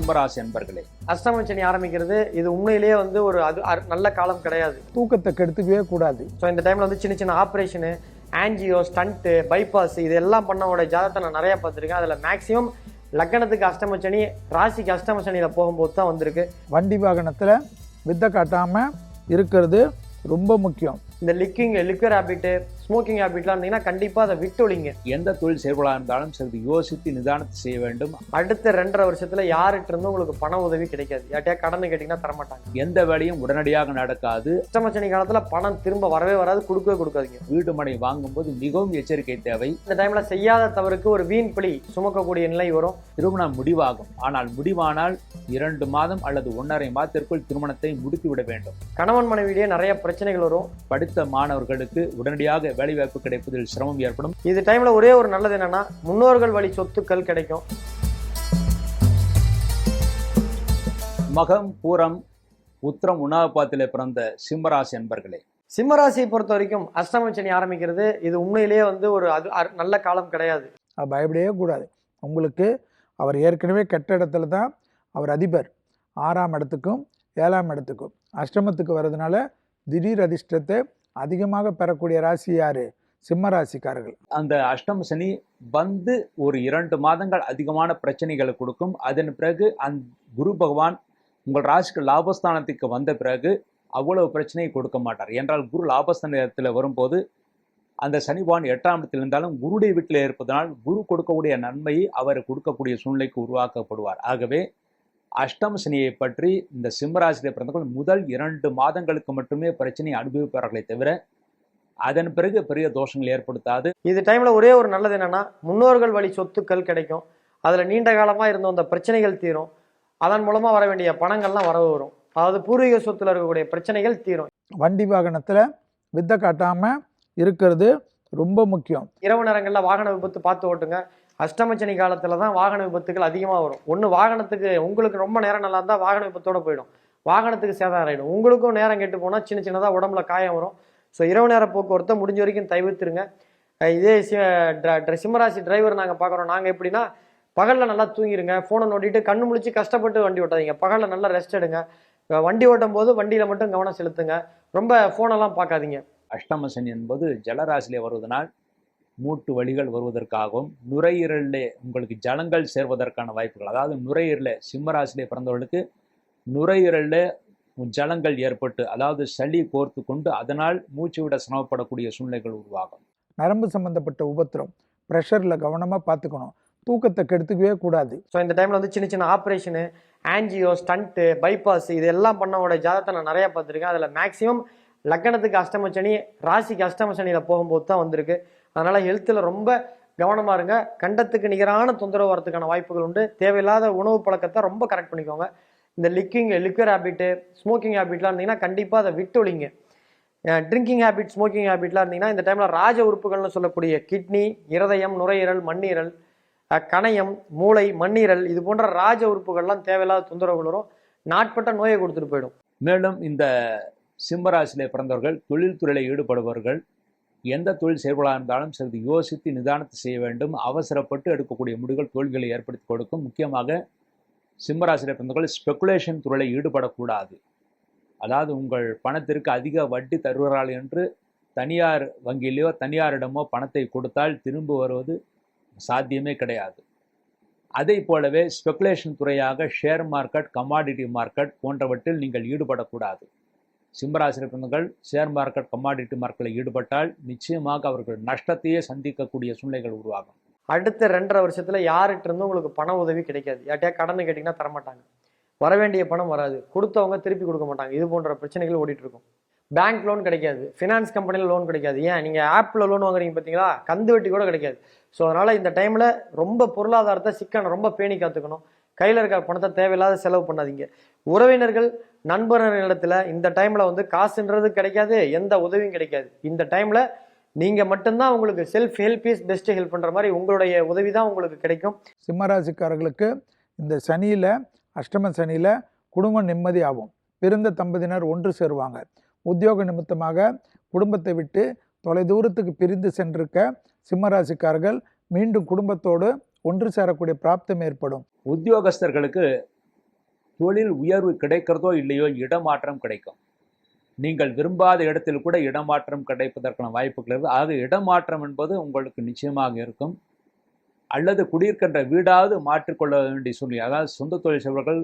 சிம்மராசி அன்பர்களே. அஷ்டம சனி ஆரம்பிக்கிறது. இது உண்மையிலேயே வந்து ஒரு அது நல்ல காலம் கிடையாது. தூக்கத்தை கெடுத்துக்கவே கூடாது. ஸோ இந்த டைமில் வந்து சின்ன சின்ன ஆப்ரேஷனு ஆன்ஜியோ ஸ்டண்ட்டு பைபாஸ் இது எல்லாம் பண்ணவோட ஜாதகத்தை நான் நிறையா பார்த்துருக்கேன். அதில் மேக்ஸிமம் லக்னத்துக்கு அஷ்டம சனி ராசிக்கு அஷ்டம சனியில் போகும்போது தான் வந்திருக்கு. வண்டி வாகனத்தில் வித்தை காட்டாமல் இருக்கிறது ரொம்ப முக்கியம். இந்த லிக்கிங் லிக்வர் ஹேபிட்டு ஸ்மோக்கிங் ஹேபிட்லாம் இருந்தீங்கன்னா கண்டிப்பாக அதை விட்டொழிங்க எந்த தொழில் செயல்படாக இருந்தாலும் சிறிது யோசித்து நிதானத்தை செய்ய வேண்டும். அடுத்த ரெண்டரை வருஷத்தில் யார்கிட்ட இருந்தும் உங்களுக்கு பண உதவி கிடைக்காது. யார்ட்டையா கடன் கேட்டிங்கன்னா தரமாட்டாங்க. எந்த வேலையும் உடனடியாக நடக்காது. அஷ்டம சனி காலத்தில் பணம் திரும்ப வரவே வராது கொடுக்கவே கொடுக்காதீங்க. வீட்டு மனை வாங்கும்போது மிகவும் எச்சரிக்கை தேவை. இந்த டைமில் செய்யாத தவறுக்கு ஒரு வீண் பழி சுமக்கக்கூடிய நிலை வரும். திருமணம் முடிவாகும். ஆனால் முடிவானால் இரண்டு மாதம் அல்லது ஒன்றரை மாதத்திற்குள் திருமணத்தை முடித்துவிட வேண்டும். கணவன் மனைவியிலேயே நிறைய பிரச்சனைகள் வரும். படித்த மாணவர்களுக்கு உடனடியாக வேலைவாய்ப்பு கிடைப்பதில் சிரமம் ஏற்படும். இது டைம்ல ஒரே ஒரு நல்லது என்னன்னா முன்னோர்கள் வழி சொத்துக்கள் கிடைக்கும். மகம் பூரம் உத்திரம் உணாபாத்திலே பிறந்த சிம்மராசி அன்பர்களே. சிம்மராசியை பொறுத்த வரைக்கும் அஷ்டம சனி ஆரம்பிக்கிறது. இது உண்மையிலேயே வந்து ஒரு அது அ- நல்ல காலம் கிடையாது. அது பயப்படவே கூடாது. உங்களுக்கு அவர் ஏற்கனவே கெட்ட இடத்துல தான் அவர் அதிபர். ஆறாம் இடத்துக்கும் ஏழாம் இடத்துக்கும். அஷ்டமத்துக்கு வர்றதுனால திடீர் அதிர்ஷ்டத்தை அதிகமாக பெறக்கூடிய ராசி யாரு? சிம்ம ராசிக்காரர்கள். அந்த அஷ்டம சனி வந்து ஒரு இரண்டு மாதங்கள் அதிகமான பிரச்சனைகளை கொடுக்கும். அதன் பிறகு அந் குரு பகவான் உங்கள் ராசிக்கு லாபஸ்தானத்துக்கு வந்த பிறகு அவ்வளவு பிரச்சனையை கொடுக்க மாட்டார். என்றால் குரு லாபஸ்தானத்தில் வரும்போது அந்த சனிபான் எட்டாம் இடத்தில் இருந்தாலும் குருடைய வீட்டில் இருப்பதனால் குரு கொடுக்கக்கூடிய நன்மையை அவர் கொடுக்கக்கூடிய சூழ்நிலைக்கு உருவாக்கப்படுவார். ஆகவே அஷ்டம சனியை பற்றி இந்த சிம்மராசியில் பிறந்தவர்கள் முதல் இரண்டு மாதங்களுக்கு மட்டுமே பிரச்சனையை அனுபவிப்பார்களே தவிர அதன் பிறகு பெரிய தோஷங்கள் ஏற்படுத்தாது. இது டைம்ல ஒரே ஒரு நல்லது என்னன்னா முன்னோர்கள் வழி சொத்துக்கள் கிடைக்கும். அதுல நீண்ட காலமா இருந்த அந்த பிரச்சனைகள் தீரும். அதன் மூலமா வர வேண்டிய பணங்கள்லாம் வரவு வரும். அதாவது பூர்வீக சொத்துல இருக்கக்கூடிய பிரச்சனைகள் தீரும். வண்டி வாகனத்தில் வித்தை காட்டாமல் இருக்கிறது ரொம்ப முக்கியம். இரவு நேரங்களில் வாகன விபத்து பார்த்து ஓட்டுங்க. அஷ்டமச்சனி காலத்தில் தான் வாகன விபத்துகள் அதிகமாக வரும். ஒன்று வாகனத்துக்கு உங்களுக்கு ரொம்ப நேரம் நல்லா இருந்தால் வாகன விபத்தோடு போயிடும். வாகனத்துக்கு சேதாரம் ஆகிடும் உங்களுக்கும் நேரம் கெட்டு போனால் சின்ன சின்னதாக உடம்புல காயம் வரும். ஸோ இரவு நேர போக்குவரத்தை முடிஞ்ச வரைக்கும் தவிர்த்துருங்க. இதே சிம்மராசி டிரைவர் நாங்கள் பார்க்குறோம் நாங்கள் எப்படின்னா பகலில் நல்லா தூங்கிடுங்க ஃபோனை நோண்டிட்டு கண்ணு முடிச்சு கஷ்டப்பட்டு வண்டி ஓட்டாதீங்க. பகலில் நல்லா ரெஸ்ட் எடுங்க. வண்டி ஓட்டும் போது வண்டியில் மட்டும் கவனம் செலுத்துங்க. ரொம்ப ஃபோனெல்லாம் பார்க்காதீங்க. அஷ்டம சனி என்பது ஜலராசிலே வருவதனால் மூட்டு வலிகள் வருவதற்காகவும் நுரையீரலிலே உங்களுக்கு ஜலங்கள் சேர்வதற்கான வாய்ப்புகள். அதாவது நுரையீரல சிம்மராசிலே பிறந்தவர்களுக்கு நுரையீரலில் ஜலங்கள் ஏற்பட்டு அதாவது சளி கோர்த்து கொண்டு அதனால் மூச்சு விட சிரமப்படக்கூடிய சூழ்நிலைகள் உருவாகும். நரம்பு சம்பந்தப்பட்ட உபத்திரம் ப்ரெஷரில் கவனமாக பார்த்துக்கணும். தூக்கத்தை கெடுத்துக்கவே கூடாது. ஸோ இந்த டைமில் வந்து சின்ன சின்ன ஆப்ரேஷனு ஆன்ஜியோ ஸ்டண்ட்டு பைபாஸ் இது எல்லாம் பண்ணவோட ஜாதகத்தை நான் நிறையா பார்த்துருக்கேன். அதில் மேக்ஸிமம் லக்னத்துக்கு அஷ்டம சனி ராசிக்கு அஷ்டம சனியில் போகும்போது தான் வந்திருக்கு. அதனால் ஹெல்த்தில் ரொம்ப கவனமாக இருங்க. கண்டத்துக்கு நிகரான தொந்தரவு வரதுக்கான வாய்ப்புகள் உண்டு. தேவையில்லாத உணவு பழக்கத்தை ரொம்ப கரெக்ட் பண்ணிக்கோங்க. இந்த லிக்கிங் லிக்வர் ஹேபிட்டு ஸ்மோக்கிங் ஹேபிட்லாம் இருந்தீங்கன்னா கண்டிப்பாக அதை விட்டொழிங்க ட்ரிங்கிங் ஹேபிட் ஸ்மோக்கிங் ஹேபிட்லாம் இருந்தீங்கன்னா இந்த டைமில் ராஜ உறுப்புகள்னு சொல்லக்கூடிய கிட்னி இருதயம் நுரையீரல் மண்ணீரல் கணையம் மூளை மண்ணீரல் இது போன்ற ராஜ உறுப்புகள்லாம் தேவையில்லாத தொந்தரவுகள் வரும். நாட்பட்ட நோயை கொடுத்துட்டு போயிடும். மேலும் இந்த சிம்மராசிலே பிறந்தவர்கள் தொழில்துறையில் ஈடுபடுபவர்கள் எந்த தொழில் செயல்படாக இருந்தாலும் சிறிது யோசித்து நிதானத்தை செய்ய வேண்டும். அவசரப்பட்டு எடுக்கக்கூடிய முடிவுகள் தோல்விகளை ஏற்படுத்தி கொடுக்கும். முக்கியமாக சிம்மராசியிலே பிறந்தவர்கள் ஸ்பெகுலேஷன் துறையில் ஈடுபடக்கூடாது. அதாவது உங்கள் பணத்திற்கு அதிக வட்டி தருகிறாள் என்று தனியார் வங்கியிலேயோ தனியாரிடமோ பணத்தை கொடுத்தால் திரும்ப வருவது சாத்தியமே கிடையாது. அதை போலவே ஸ்பெகுலேஷன் துறையாக ஷேர் மார்க்கெட் கமாடிட்டி மார்க்கெட் போன்றவற்றில் நீங்கள் ஈடுபடக்கூடாது. சிம்மராசி பிறந்தவர்கள் ஷேர் மார்க்கெட் கமாடிட்டி மார்க்கெட்டில் ஈடுபட்டால் நிச்சயமாக அவர்கள் நஷ்டத்தையே சந்திக்கக்கூடிய சூழ்நிலைகள் உருவாகும். அடுத்த ரெண்டரை வருஷத்தில் யார்கிட்ட இருந்தும் உங்களுக்கு பண உதவி கிடைக்காது. யார்ட்டையா கடன் கேட்டிங்கன்னா தரமாட்டாங்க. வர வேண்டிய பணம் வராது. கொடுத்தவங்க திருப்பி கொடுக்க மாட்டாங்க. இது போன்ற பிரச்சனைகள் ஓடிட்டு இருக்கும். பேங்க் லோன் கிடைக்காது. ஃபினான்ஸ் கம்பெனியில் லோன் கிடைக்காது. ஏன்? நீங்கள் ஆப்பில் லோன் வாங்குறீங்க பார்த்தீங்களா கந்து வட்டி கூட கிடைக்காது. ஸோ அதனால் இந்த டைமில் ரொம்ப பொருளாதாரத்தை சிக்கன ரொம்ப பேணி காத்துக்கணும். கையில் இருக்கிற பணத்தை தேவையில்லாத செலவு பண்ணாதீங்க. உறவினர்கள் நண்பர்களிடத்துல இந்த டைமில் வந்து காசுன்றது கிடைக்காது எந்த உதவியும் கிடைக்காது. இந்த டைமில் நீங்கள் மட்டும்தான் உங்களுக்கு self help is best help பண்ணுற மாதிரி உங்களுடைய உதவி தான் உங்களுக்கு கிடைக்கும். சிம்மராசிக்காரர்களுக்கு இந்த சனியில் அஷ்டம சனியில் குடும்பம் நிம்மதி ஆகும். பிறந்த தம்பதியினர் ஒன்று சேருவாங்க. உத்தியோக நிமித்தமாக குடும்பத்தை விட்டு தொலைதூரத்துக்கு பிரிந்து சென்றிருக்க சிம்மராசிக்காரர்கள் மீண்டும் குடும்பத்தோடு ஒன்று சேரக்கூடிய பிராப்தம் ஏற்படும். உத்தியோகஸ்தர்களுக்கு தொழில் உயர்வு கிடைக்கிறதோ இல்லையோ இடமாற்றம் கிடைக்கும். நீங்கள் விரும்பாத இடத்தில் கூட இடமாற்றம் கிடைப்பதற்கான வாய்ப்புகள் இருக்குது ஆக இடமாற்றம் என்பது உங்களுக்கு நிச்சயமாக இருக்கும். அல்லது குடியிருக்கின்ற வீடாவது மாற்றிக்கொள்ள வேண்டிய சூழ்நிலை. அதாவது சொந்த தொழில் செய்பவர்கள்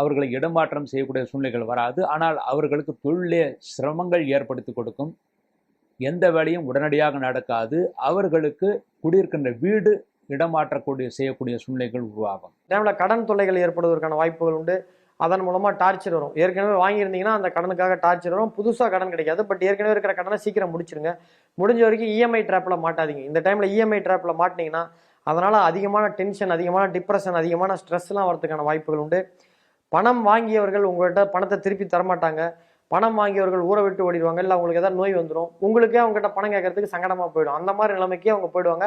அவர்களை இடமாற்றம் செய்யக்கூடிய சூழ்நிலைகள் வராது. ஆனால் அவர்களுக்கு தொழிலே சிரமங்கள் ஏற்படுத்தி கொடுக்கும். எந்த வேலையும் உடனடியாக நடக்காது. அவர்களுக்கு குடியிருக்கின்ற வீடு இடமாற்றக்கூடிய செய்யக்கூடிய சூழ்நிலைகள் உருவாகும். டைமில் கடன் தொல்லைகள் ஏற்படுவதற்கான வாய்ப்புகள் உண்டு. அதன் மூலமாக டார்ச்சர் வரும். ஏற்கனவே வாங்கியிருந்தீங்கன்னா அந்த கடனுக்காக டார்ச்சர் வரும். புதுசாக கடன் கிடைக்காது. பட் ஏற்கனவே இருக்கிற கடனை சீக்கிரம் முடிச்சிருங்க. முடிஞ்ச வரைக்கும் இஎம்ஐ ட்ராப்பில் மாட்டாதீங்க. இந்த டைமில் இஎம்ஐ ட்ராப்பில் மாட்டினீங்கன்னா அதனால் அதிகமான டென்ஷன் அதிகமான டிப்ரெஷன் அதிகமான ஸ்ட்ரெஸ்லாம் வரதுக்கான வாய்ப்புகள் உண்டு. பணம் வாங்கியவர்கள் உங்கள்கிட்ட பணத்தை திருப்பி தரமாட்டாங்க. பணம் வாங்கியவர்கள் ஊரை விட்டு ஓடிடுவாங்க. இல்லை அவங்களுக்கு ஏதாவது நோய் வந்துடும் உங்களுக்கே அவங்ககிட்ட பணம் கேட்கறதுக்கு சங்கடமாக போயிடும். அந்த மாதிரி நிலைமைக்கே அவங்க போயிடுவாங்க.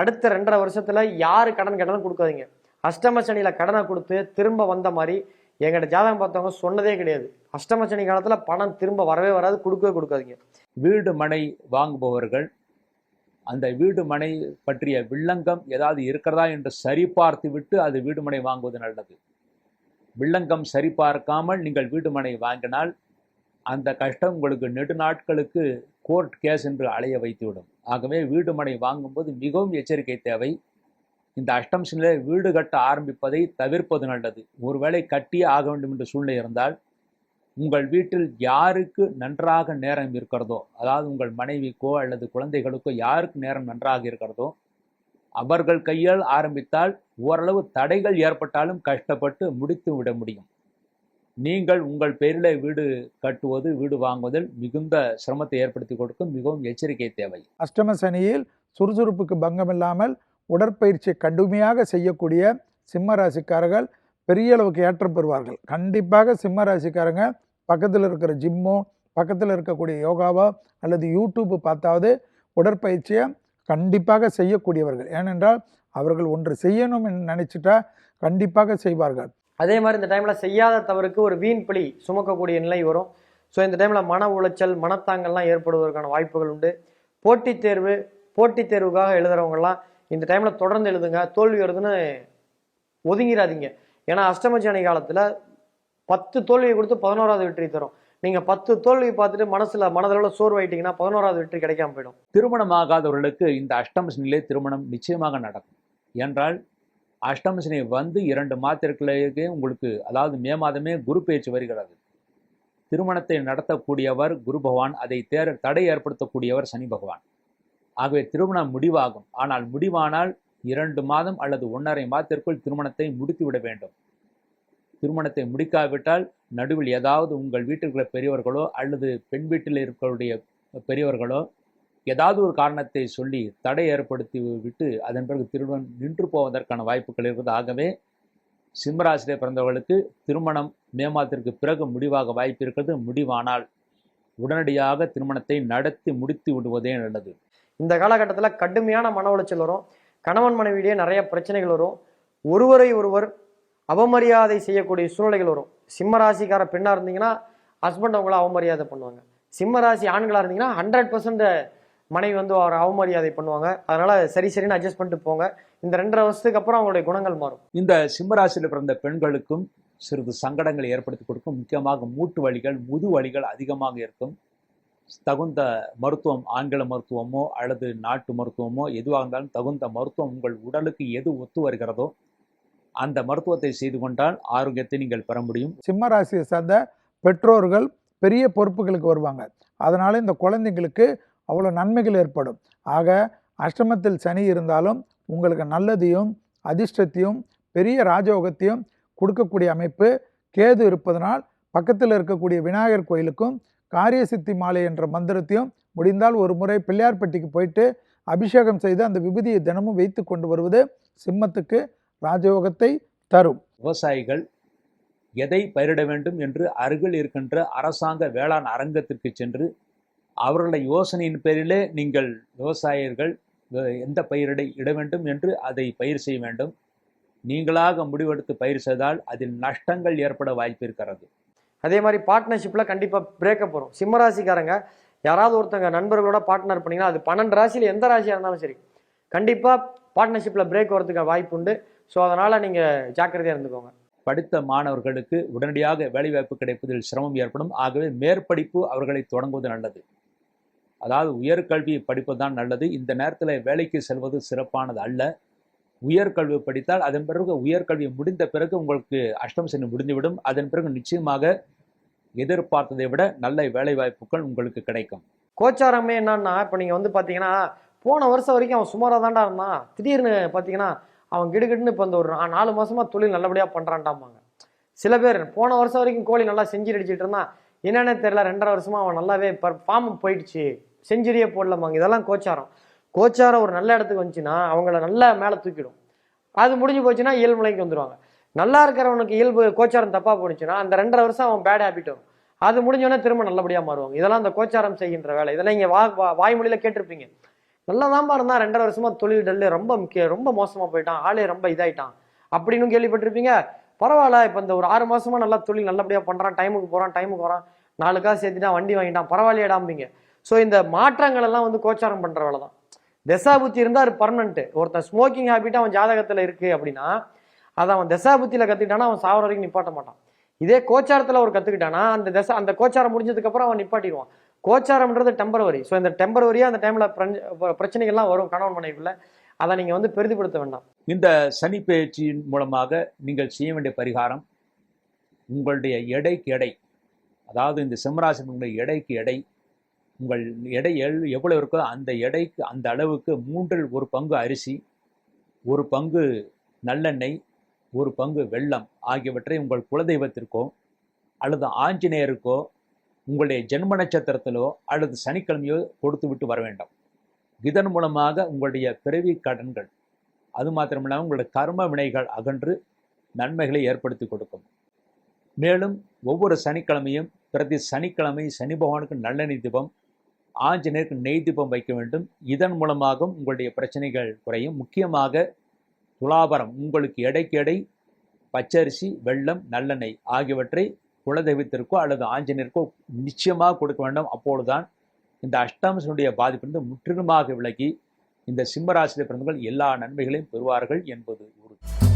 அடுத்த ரெண்டரை வருஷத்தில் யாரு கடன் கேட்டாலும் கொடுக்காதீங்க. அஷ்டம சனியில கடனை கொடுத்து திரும்ப வந்த மாதிரி எங்கிட்ட ஜாதகம் பார்த்தவங்க சொன்னதே கிடையாது. அஷ்டம சனி காலத்தில் பணம் திரும்ப வரவே வராது கொடுக்கவே கொடுக்காதீங்க. வீடு மனை வாங்குபவர்கள் அந்த வீடு மனை பற்றிய வில்லங்கம் ஏதாவது இருக்கிறதா என்று சரிபார்த்து விட்டு அது வீடு மனை வாங்குவது நல்லது. வில்லங்கம் சரிபார்க்காமல் நீங்கள் வீடு மனை வாங்கினால் அந்த கஷ்டம் உங்களுக்கு நெடுநாட்களுக்கு கோர்ட் கேஸ் என்று அலைய வைத்துவிடும். ஆகவே வீடு மனை வாங்கும்போது மிகவும் எச்சரிக்கை தேவை. இந்த அஷ்டம் வீடு கட்ட ஆரம்பிப்பதை தவிர்ப்பது நல்லது. ஒருவேளை கட்டியே ஆக வேண்டும் என்ற சூழ்நிலை இருந்தால் உங்கள் வீட்டில் யாருக்கு நன்றாக நேரம் இருக்கிறதோ அதாவது உங்கள் மனைவிக்கோ அல்லது குழந்தைகளுக்கோ யாருக்கு நேரம் நன்றாக இருக்கிறதோ அவர்கள் கையால் ஆரம்பித்தால் ஓரளவு தடைகள் ஏற்பட்டாலும் கஷ்டப்பட்டு முடித்து விட முடியும். நீங்கள் உங்கள் பெயரில் வீடு கட்டுவது வீடு வாங்குவதில் மிகுந்த சிரமத்தை ஏற்படுத்தி கொடுக்கும் மிகவும் எச்சரிக்கை தேவை. அஷ்டம சனியில் சுறுசுறுப்புக்கு பங்கமில்லாமல் உடற்பயிற்சியை கடுமையாக செய்யக்கூடிய சிம்ம ராசிக்காரர்கள் பெரிய அளவுக்கு ஏற்றம் பெறுவார்கள். கண்டிப்பாக சிம்ம ராசிக்காரங்க பக்கத்தில் இருக்கிற ஜிம்மோ பக்கத்தில் இருக்கக்கூடிய யோகாவோ அல்லது யூடியூப்பு பார்த்தாவது உடற்பயிற்சியை கண்டிப்பாக செய்யக்கூடியவர்கள். ஏனென்றால் அவர்கள் ஒன்று செய்யணும் என்று கண்டிப்பாக செய்வார்கள். அதே மாதிரி இந்த டைமில் செய்யாத தவறுக்கு ஒரு வீண்பிழி சுமக்கக்கூடிய நிலை வரும். ஸோ இந்த டைமில் மன உளைச்சல் மனத்தாங்கல்லாம் ஏற்படுவதற்கான வாய்ப்புகள் உண்டு. போட்டித் தேர்வு போட்டித் தேர்வுக்காக எழுதுறவங்கலாம் இந்த டைமில் தொடர்ந்து எழுதுங்க. தோல்வி வருதுன்னு ஒதுங்கிடாதீங்க ஏன்னா அஷ்டமச்சனி காலத்தில் பத்து தோல்வியை கொடுத்து பதினோராவது வெற்றி தரும். நீங்கள் பத்து தோல்வி பார்த்துட்டு மனசில் மனதளவில் சோர்வாயிட்டீங்கன்னா பதினோராவது வெற்றி கிடைக்காம போயிடும். திருமணமாகாதவர்களுக்கு இந்த அஷ்டமசனிலே திருமணம் நிச்சயமாக நடக்கும். என்றால் அஷ்டம சனி வந்து இரண்டு மாதத்திற்குள்ளேயே உங்களுக்கு அதாவது மே மாதமே குரு பேச்சு வருகிறது. திருமணத்தை நடத்தக்கூடியவர் குரு பகவான் அதை தேர தடை ஏற்படுத்தக்கூடியவர் சனி பகவான். ஆகவே திருமணம் முடிவாகும். ஆனால் முடிவானால் இரண்டு மாதம் அல்லது ஒன்றரை மாதத்திற்குள் திருமணத்தை முடித்து விட வேண்டும். திருமணத்தை முடிக்காவிட்டால் நடுவில் ஏதாவது உங்கள் வீட்டில் இருக்கிற பெரியவர்களோ அல்லது பெண் வீட்டில் இருக்கிறவருடைய பெரியவர்களோ ஏதாவது ஒரு காரணத்தை சொல்லி தடை ஏற்படுத்தி விட்டு அதன் பிறகு திருமணம் நின்று போவதற்கான வாய்ப்புகள் இருக்குது ஆகவே சிம்மராசிலே பிறந்தவர்களுக்கு திருமணம் மே மாதத்திற்கு பிறகு முடிவாக வாய்ப்பு இருக்கிறது. முடிவானால் உடனடியாக திருமணத்தை நடத்தி முடித்து விடுவதே நல்லது. இந்த காலகட்டத்தில் கடுமையான மன உளைச்சல் வரும். கணவன் மனைவியிடையே நிறைய பிரச்சனைகள் வரும். ஒருவரை ஒருவர் அவமரியாதை செய்யக்கூடிய சூழ்நிலைகள் வரும். சிம்ம ராசிக்கார பெண்ணாக இருந்தீங்கன்னா ஹஸ்பண்ட் அவங்கள அவமரியாதை பண்ணுவாங்க. சிம்ம ராசி ஆண்களாக இருந்தீங்கன்னா ஹண்ட்ரட் பர்சன்ட் மனைவி வந்து அவர் அவமரியாதை பண்ணுவாங்க. அதனால சரி சரின்னு அட்ஜஸ்ட் பண்ணிட்டு போங்க. இந்த ரெண்டரை வருஷத்துக்கு அப்புறம் அவங்களுடைய குணங்கள் மாறும். இந்த சிம்மராசியில் பிறந்த பெண்களுக்கும் சிறிது சங்கடங்களை ஏற்படுத்தி கொடுக்கும். முக்கியமாக மூட்டு வலிகள் முது வலிகள் அதிகமாக இருக்கும். தகுந்த மருத்துவம் ஆங்கில மருத்துவமோ அல்லது நாட்டு மருத்துவமோ எதுவாக இருந்தாலும் தகுந்த மருத்துவம் உங்கள் உடலுக்கு எது ஒத்து வருகிறதோ அந்த மருத்துவத்தை செய்து கொண்டால் ஆரோக்கியத்தை நீங்கள் பெற முடியும். சிம்ம ராசியை சார்ந்த பெற்றோர்கள் பெரிய பொறுப்புகளுக்கு வருவாங்க. அதனால இந்த குழந்தைங்களுக்கு அவ்வளோ நன்மைகள் ஏற்படும். ஆக அஷ்டமத்தில் சனி இருந்தாலும் உங்களுக்கு நல்லதையும் அதிர்ஷ்டத்தையும் பெரிய ராஜயோகத்தையும் கொடுக்கக்கூடிய அமைப்பு கேது இருப்பதனால் பக்கத்தில் இருக்கக்கூடிய விநாயகர் கோயிலுக்கும் காரியசித்தி மாலை என்ற மந்திரத்தையும் முடிந்தால் ஒரு முறை பிள்ளையார்பட்டிக்கு போயிட்டு அபிஷேகம் செய்து அந்த விபூதியை தினமும் வைத்து கொண்டு வருவது சிம்மத்துக்கு ராஜயோகத்தை தரும். விவசாயிகள் எதை பயிரிட வேண்டும் என்று அருகில் இருக்கின்ற அரசாங்க வேளாண் அரங்கத்திற்கு சென்று அவர்களுடைய யோசனையின் பேரிலே நீங்கள் விவசாயிகள் எந்த பயிரிடை இட வேண்டும் என்று அதை பயிர் செய்ய வேண்டும். நீங்களாக முடிவெடுத்து பயிர் செய்தால் அதில் நஷ்டங்கள் ஏற்பட வாய்ப்பு இருக்கிறது. அதே மாதிரி பார்ட்னர்ஷிப்பில் கண்டிப்பாக பிரேக்கப் வரும். சிம்ம ராசிக்காரங்க யாராவது ஒருத்தங்க நண்பர்களோட பார்ட்னர் பண்ணீங்கன்னா அது பன்னெண்டு ராசியில் எந்த ராசியாக இருந்தாலும் சரி கண்டிப்பாக பார்ட்னர்ஷிப்பில் பிரேக் வரதுக்கு வாய்ப்பு உண்டு. ஸோ அதனால் நீங்கள் ஜாக்கிரதையாக இருந்துக்கோங்க. படித்த மாணவர்களுக்கு உடனடியாக வேலைவாய்ப்பு கிடைப்பதில் சிரமம் ஏற்படும். ஆகவே மேற்படிப்பு அவர்களை தொடங்குவது நல்லது. அதாவது உயர்கல்வி படிப்பு தான் நல்லது. இந்த நேரத்தில் வேலைக்கு செல்வது சிறப்பானது அல்ல. உயர்கல்வி படித்தால் அதன் பிறகு உயர்கல்வி முடிந்த பிறகு உங்களுக்கு அஷ்டம் சனி முடிந்துவிடும். அதன் பிறகு நிச்சயமாக எதிர்பார்த்ததை விட நல்ல வேலை வாய்ப்புகள் உங்களுக்கு கிடைக்கும். கோச்சாரமே என்னன்னா இப்போ நீங்கள் வந்து பார்த்தீங்கன்னா போன வருஷம் வரைக்கும் அவன் சுமாராக தான்டா இருந்தான். திடீர்னு பார்த்தீங்கன்னா அவன் கிடுகிடுன்னு இப்போ இந்த ஒரு நாலு மாதமாக தொழில் நல்லபடியாக பண்ணுறான்டாமாங்க சில பேர் போன வருஷம் வரைக்கும் கோழி நல்லா செஞ்சு அடிச்சிட்டு இருந்தான். என்னென்னே தெரியல ரெண்டரை வருஷமாக அவன் நல்லாவே ஃபார்ம் போயிடுச்சு. செஞ்சுரியே போடலாமாங்க இதெல்லாம் கோச்சாரம். கோச்சாரம் ஒரு நல்ல இடத்துக்கு வந்துச்சுன்னா அவங்கள நல்லா மேலே தூக்கிடும். அது முடிஞ்சு போச்சுன்னா இயல்முலைக்கு வந்துடுவாங்க நல்லா இருக்கிறவனுக்கு இயல்பு கோச்சாரம் தப்பாக போணுச்சுன்னா அந்த ரெண்டரை வருஷம் அவன் பேட் ஹேபிட் வரும். அது முடிஞ்சோடனே திரும்ப நல்லபடியாக மாறுவாங்க. இதெல்லாம் அந்த கோச்சாரம் செய்கின்ற வேலை. இதெல்லாம் இங்கே வா வா- வாய்மொழியில கேட்டிருப்பீங்க. நல்லா தான் இருந்தா ரெண்டரை வருஷமா தொழில் டல்லு ரொம்ப முக்கிய ரொம்ப மோசமாக போயிட்டான். ஆளே ரொம்ப இதாயிட்டான். அப்படின்னு கேள்விப்பட்டிருப்பீங்க. பரவாயில்ல. இப்போ இந்த ஒரு ஆறு மாசமா நல்லா தொழில் நல்லபடியாக பண்ணுறான் டைமுக்கு போகிறான் டைமுக்கு வரான். நாலு காசு சேர்த்துட்டான் வண்டி வாங்கிட்டான். பரவாயில்லையடாம்பிங்க. ஸோ இந்த மாற்றங்கள் எல்லாம் வந்து கோச்சாரம் பண்ணுற வேலை தான். தசாபுத்தி இருந்தால் அது பர்மனெண்ட் ஒருத்தன் ஸ்மோக்கிங் ஹேபிட் அவன் ஜாதகத்தில் இருக்கு அப்படின்னா அதை அவன் தசாபுத்தியில கற்றுக்கிட்டானா அவன் சாவர வரைக்கும் நிப்பாட்ட மாட்டான். இதே கோச்சாரத்தில் அவர் கற்றுக்கிட்டானா அந்த தசை அந்த கோச்சாரம் முடிஞ்சதுக்கப்புறம் அவன் நிப்பாட்டிடுவான். கோச்சாரம்ன்றது டெம்பரவரி ஸோ இந்த டெம்பரவரியாக அந்த டைமில் பிரச்சனைகள்லாம் வரும் கணவன் மனைவிக்குள்ள. அதை நீங்கள் வந்து பெரிதுபடுத்த வேண்டாம். இந்த சனி பயிற்சியின் மூலமாக நீங்கள் செய்ய வேண்டிய பரிகாரம் உங்களுடைய எடைக்கு எடை. அதாவது இந்த சிம்மராசி எடைக்கு எடை. உங்கள் எடை எவ்வளவு இருக்கோ அந்த எடைக்கு அந்த அளவுக்கு மூன்றில் ஒரு பங்கு அரிசி ஒரு பங்கு நல்லெண்ணெய் ஒரு பங்கு வெள்ளம் ஆகியவற்றை உங்கள் குலதெய்வத்திற்கோ அல்லது ஆஞ்சநேயருக்கோ உங்களுடைய ஜென்ம நட்சத்திரத்திலோ அல்லது சனிக்கிழமையோ கொடுத்து விட்டு வர வேண்டும். இதன் மூலமாக உங்களுடைய பிறவி கடன்கள் அது மாத்திரமில்லாமல் உங்களுடைய கர்ம வினைகள் அகன்று நன்மைகளை ஏற்படுத்தி கொடுக்கும். மேலும் ஒவ்வொரு சனிக்கிழமையும் பிரதி சனிக்கிழமை சனி பகவானுக்கு நல்லெண்ணெய் தீபம் ஆஞ்சநேயருக்கு நெய் தீபம் வைக்க வேண்டும். இதன் மூலமாகவும் உங்களுடைய பிரச்சனைகள் குறையும். முக்கியமாக துலாபரம் உங்களுக்கு எடைக்கு எடை பச்சரிசி வெள்ளம் நல்லெண்ணெய் ஆகியவற்றை குலதெய்வத்திற்கோ அல்லது ஆஞ்சநேயருக்கோ நிச்சயமாக கொடுக்க வேண்டும். அப்பொழுதுதான் இந்த அஷ்டாம்சனுடைய பாதிப்பிலிருந்து முற்றிலுமாக விலகி இந்த சிம்மராசியில் பிறந்தவர்கள் எல்லா நன்மைகளையும் பெறுவார்கள் என்பது உறுதி.